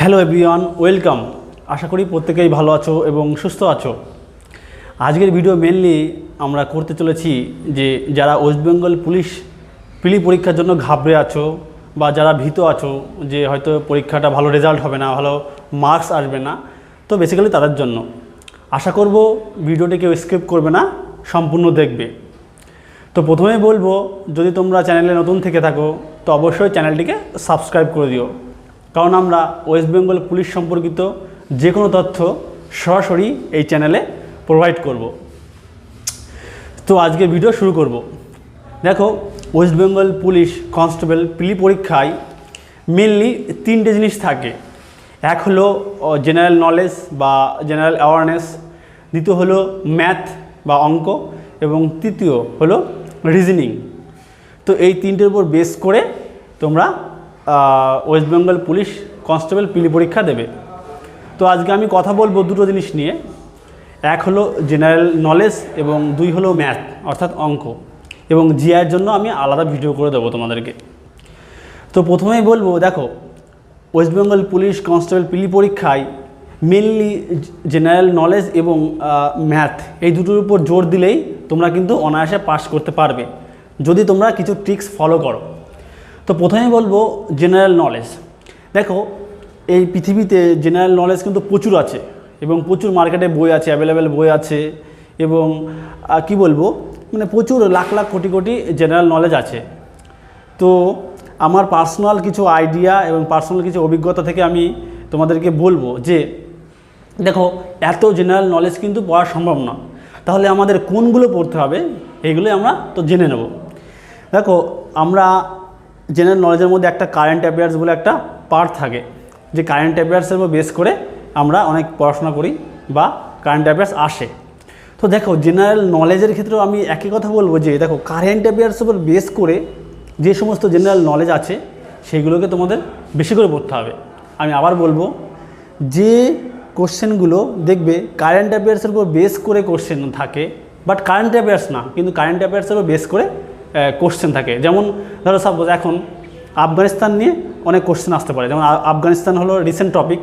Hello everyone welcome আশা করি প্রত্যেকেই ভালো আছো এবং সুস্থ আছো। আজকের ভিডিও মেনলি আমরা করতে চলেছি যে যারা ওয়েস্ট বেঙ্গল পুলিশ পিলি পরীক্ষার জন্য ঘাবড়ে আছো বা যারা ভীত আছো যে হয়তো পরীক্ষাটা ভালো রেজাল্ট হবে না, ভালো মার্কস আসবে না, তো বেসিক্যালি তাদের জন্য। আশা করব ভিডিওটি কেউ স্কিপ করবে না, সম্পূর্ণ দেখবে। তো প্রথমেই বলব, যদি তোমরা চ্যানেলে নতুন থেকে থাকো, তো অবশ্যই চ্যানেলটিকে সাবস্ক্রাইব করে দিও। কারণ আমরা ওয়েস্ট বেঙ্গল পুলিশ সম্পর্কিত যে কোনো তথ্য সরাসরি এই চ্যানেলে প্রোভাইড করব। তো আজকে ভিডিও শুরু করব। দেখো, ওয়েস্ট বেঙ্গল পুলিশ কনস্টেবল পিলি পরীক্ষায় মেনলি তিনটে জিনিস থাকে। এক হলো জেনারেল নলেজ বা জেনারেল অ্যাওয়ারনেস দ্বিতীয় হলো ম্যাথ বা অঙ্ক। এবং তৃতীয় হলো রিজনিং তো এই তিনটের উপর বেস করে তোমরা ওয়েস্ট বেঙ্গল পুলিশ কনস্টেবল পিলি পরীক্ষা দেবে। তো আজকে আমি কথা বলব দুটো জিনিস নিয়ে। এক হলো জেনারেল নলেজ এবং দুই হলো ম্যাথ অর্থাৎ অঙ্ক। এবং জিআইয়ের জন্য আমি আলাদা ভিডিও করে দেবো তোমাদেরকে। তো প্রথমেই বলব, দেখো ওয়েস্ট বেঙ্গল পুলিশ কনস্টেবল পিলি পরীক্ষায় মেনলি জেনারেল নলেজ এবং ম্যাথ এই দুটোর উপর জোর দিলেই তোমরা কিন্তু অনায়াসে পাস করতে পারবে। যদি তোমরা কিছু ট্রিক্স ফলো করো। তো প্রথমেই বলব জেনারেল নলেজ দেখো, এই পৃথিবীতে জেনারেল নলেজ কিন্তু প্রচুর আছে এবং প্রচুর মার্কেটে বই আছে অ্যাভেলেবেল বই আছে এবং কি বলব মানে প্রচুর লাখ লাখ কোটি কোটি জেনারেল নলেজ আছে। তো আমার পার্সোনাল কিছু আইডিয়া এবং পার্সোনাল কিছু অভিজ্ঞতা থেকে আমি তোমাদেরকে বলব যে, দেখো, এত জেনারেল নলেজ কিন্তু পড়া সম্ভব না। তাহলে আমাদের কোনগুলো পড়তে হবে এইগুলোই আমরা তো জেনে নেব। দেখো, আমরা জেনারেল নলেজের মধ্যে একটা কারেন্ট অ্যাফেয়ার্স বলে একটা পার্ট থাকে। যে কারেন্ট অ্যাফেয়ার্সের উপর বেস করে আমরা অনেক পড়াশোনা করি বা কারেন্ট অ্যাফেয়ার্স আসে। তো দেখো জেনারেল নলেজের ক্ষেত্রেও আমি একই কথা বলব যে, দেখো কারেন্ট অ্যাফেয়ার্সের উপর বেস করে যে সমস্ত জেনারেল নলেজ আছে সেইগুলোকে তোমাদের বেশি করে পড়তে হবে। আমি আবার বলব, যে কোশ্চেনগুলো দেখবে কারেন্ট অ্যাফেয়ার্সের উপর বেস করে কোশ্চেন থাকে বাট কারেন্ট অ্যাফেয়ার্স না, কিন্তু কারেন্ট অ্যাফেয়ার্সের উপর বেস করে কোশ্চেন থাকে। যেমন ধরো সাপোজ এখন আফগানিস্তান নিয়ে অনেক কোশ্চেন আসতে পারে। যেমন আফগানিস্তান হলো রিসেন্ট টপিক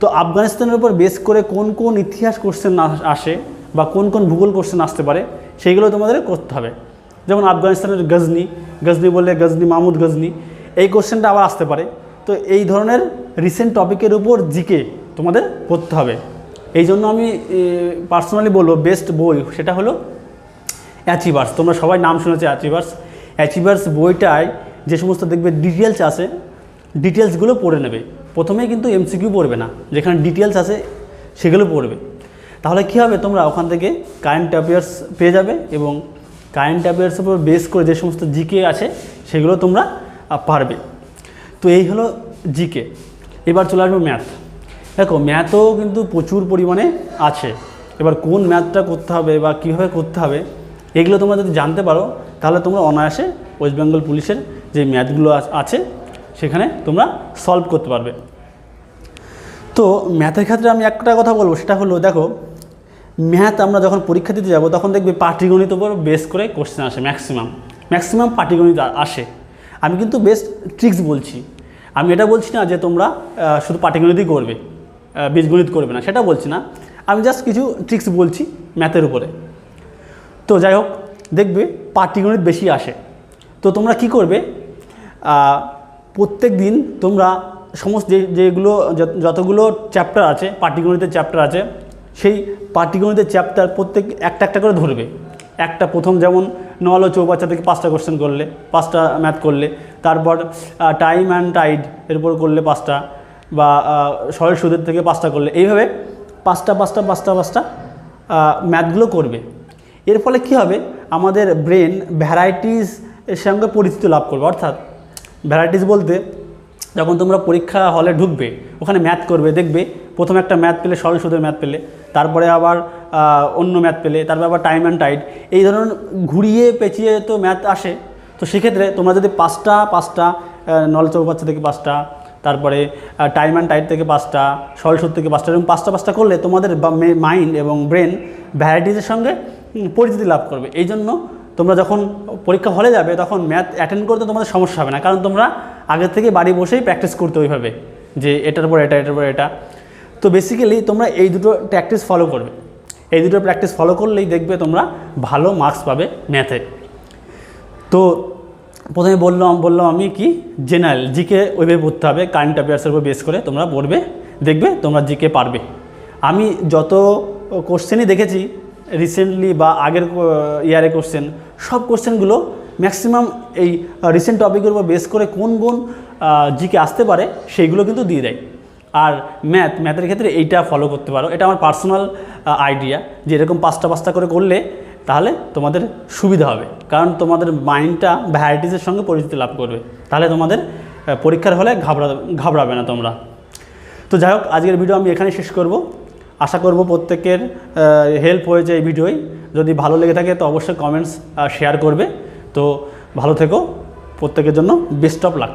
তো আফগানিস্তানের উপর বেস করে কোন কোন ইতিহাস কোশ্চেন আসে বা কোন কোন ভূগোল কোশ্চেন আসতে পারে, সেইগুলো তোমাদের করতে হবে। যেমন আফগানিস্তানের গজনি গজনি বললে গজনি, মাহমুদ গজনি, এই কোশ্চেনটা আবার আসতে পারে। তো এই ধরনের রিসেন্ট টপিকের উপর জিকে তোমাদের পড়তে হবে। এই জন্য আমি পার্সোনালি বলব বেস্ট বই সেটা হলো অ্যাচিভার্স তোমরা সবাই নাম শুনেছো অ্যাচিভার্স অ্যাচিভার্স বইটায় যে সমস্ত দেখবে ডিটেলস আছে ডিটেলসগুলো পড়ে নেবে। প্রথমে কিন্তু এমসিকিউ পড়বে না, যেখানে ডিটেলস আছে সেগুলো পড়বে। তাহলে কী হবে তোমরা, ওখান থেকে কারেন্ট অ্যাফেয়ার্স পেয়ে যাবে এবং কারেন্ট অ্যাফেয়ার্সের উপর বেস করে যে সমস্ত জিকে আছে, সেগুলো তোমরা পারবে। তো এই হলো জিকে এবার চলে আসব ম্যাথ দেখো ম্যাথও কিন্তু প্রচুর পরিমাণে আছে। এবার কোন ম্যাথটা করতে হবে বা কীভাবে করতে হবে এগুলো তোমরা যদি জানতে পারো, তাহলে তোমরা অনায়াসে ওয়েস্ট বেঙ্গল পুলিশের যে ম্যাথগুলো আছে, সেখানে তোমরা সলভ করতে পারবে। তো ম্যাথের ক্ষেত্রে আমি একটা কথা বলব, সেটা হলো, দেখো, ম্যাথ আমরা যখন পরীক্ষা দিতে যাব, তখন দেখবে পাটিগণিত উপর বেস করে কোশ্চেন আসে ম্যাক্সিমাম ম্যাক্সিমাম পাটিগণিত আসে। আমি কিন্তু বেস্ট ট্রিক্স বলছি। আমি এটা বলছি না যে তোমরা শুধু পাটিগণিতই করবে বীজগণিত করবে না, সেটা বলছি না। আমি জাস্ট কিছু ট্রিক্স বলছি ম্যাথের উপরে। তো যাই হোক, দেখবে পাটিগণিত বেশি আসে। তো তোমরা কি করবে? প্রত্যেক দিন তোমরা সমস্ত যে, যেগুলো যতগুলো চ্যাপ্টার আছে পাটিগণিতের চ্যাপ্টার আছে, সেই পাটিগণিতের চ্যাপ্টার প্রত্যেক, একটা একটা করে ধরবে। একটা প্রথম যেমন নল ও চৌবাচ্চা থেকে পাঁচটা কোশ্চেন করলে, পাঁচটা ম্যাথ করলে, তারপর টাইম অ্যান্ড টাইড এর উপর করলে পাঁচটা, বা সরল সুদের থেকে পাঁচটা করলে, এইভাবে পাঁচটা পাঁচটা পাঁচটা পাঁচটা ম্যাথগুলো করবে। এর ফলে কী হবে? আমাদের ব্রেন ভ্যারাইটিস এর সঙ্গে পরিচিতি লাভ করবে। অর্থাৎ ভ্যারাইটিস বলতে যখন তোমরা পরীক্ষা হলে ঢুকবে, ওখানে ম্যাথ করবে, দেখবে প্রথম একটা ম্যাথ পেলে, সরল সুদের ম্যাথ পেলে, তারপরে আবার অন্য ম্যাথ পেলে, তারপরে আবার টাইম অ্যান্ড টাইট এই ধরনের ঘুরিয়ে পেঁচিয়ে তো ম্যাথ আসে। তো সেক্ষেত্রে তোমরা যদি পাঁচটা পাঁচটা নল চৌবাচ্চা থেকে পাঁচটা, তারপরে টাইম অ্যান্ড টাইট থেকে পাঁচটা, সরল সুদ থেকে পাঁচটা এবং পাঁচটা পাঁচটা করলে তোমাদের মাইন্ড এবং ব্রেন ভ্যারাইটিসের সঙ্গে পরিচিতি লাভ করবে। এই জন্য তোমরা যখন পরীক্ষা হলে যাবে, তখন ম্যাথ অ্যাটেন্ড করতে তোমাদের সমস্যা হবে না। কারণ তোমরা আগে থেকে বাড়ি বসেই প্র্যাকটিস করতে ওইভাবে, যে এটার পর এটা, এটার পর এটা। তো বেসিক্যালি তোমরা এই দুটো প্র্যাকটিস ফলো করবে। এই দুটো প্র্যাকটিস ফলো করলেই দেখবে তোমরা ভালো মার্কস পাবে ম্যাথে তো প্রথমে বললাম বললাম আমি কি? জেনারেল জিকে ওইভাবে পড়তে হবে কারেন্ট অ্যাফেয়ার্সের উপর বেস করে তোমরা পড়বে, দেখবে তোমরা জিকে পারবে। আমি যত কোশ্চেনই দেখেছি রিসেন্টলি বা আগের ইয়ারে কোশ্চেন সব কোশ্চেনগুলো ম্যাক্সিমাম এই রিসেন্ট টপিকের উপর বেস করে কোন কোন জিকে আসতে পারে, সেইগুলো কিন্তু দিয়ে দেয়। আর ম্যাথ ম্যাথের ক্ষেত্রে এইটা ফলো করতে পারো। এটা আমার পার্সোনাল আইডিয়া যে এরকম পাঁচটা পাঁচটা করে করলে তাহলে তোমাদের সুবিধা হবে। কারণ তোমাদের মাইন্ডটা ভ্যারাইটিসের সঙ্গে পরিচিতি লাভ করবে। তাহলে তোমাদের পরীক্ষার হলে ঘাবড়া, ঘাবড়াবে না তোমরা। তো যাই হোক, আজকের ভিডিও আমি এখানে শেষ করব। আশা করব প্রত্যেকের হেল্প হয়েছে এই ভিডিওই। যদি ভালো লেগে থাকে তো অবশ্যই কমেন্টস শেয়ার করবে। তো ভালো থেকো। প্রত্যেকের জন্য বেস্ট অফ লাক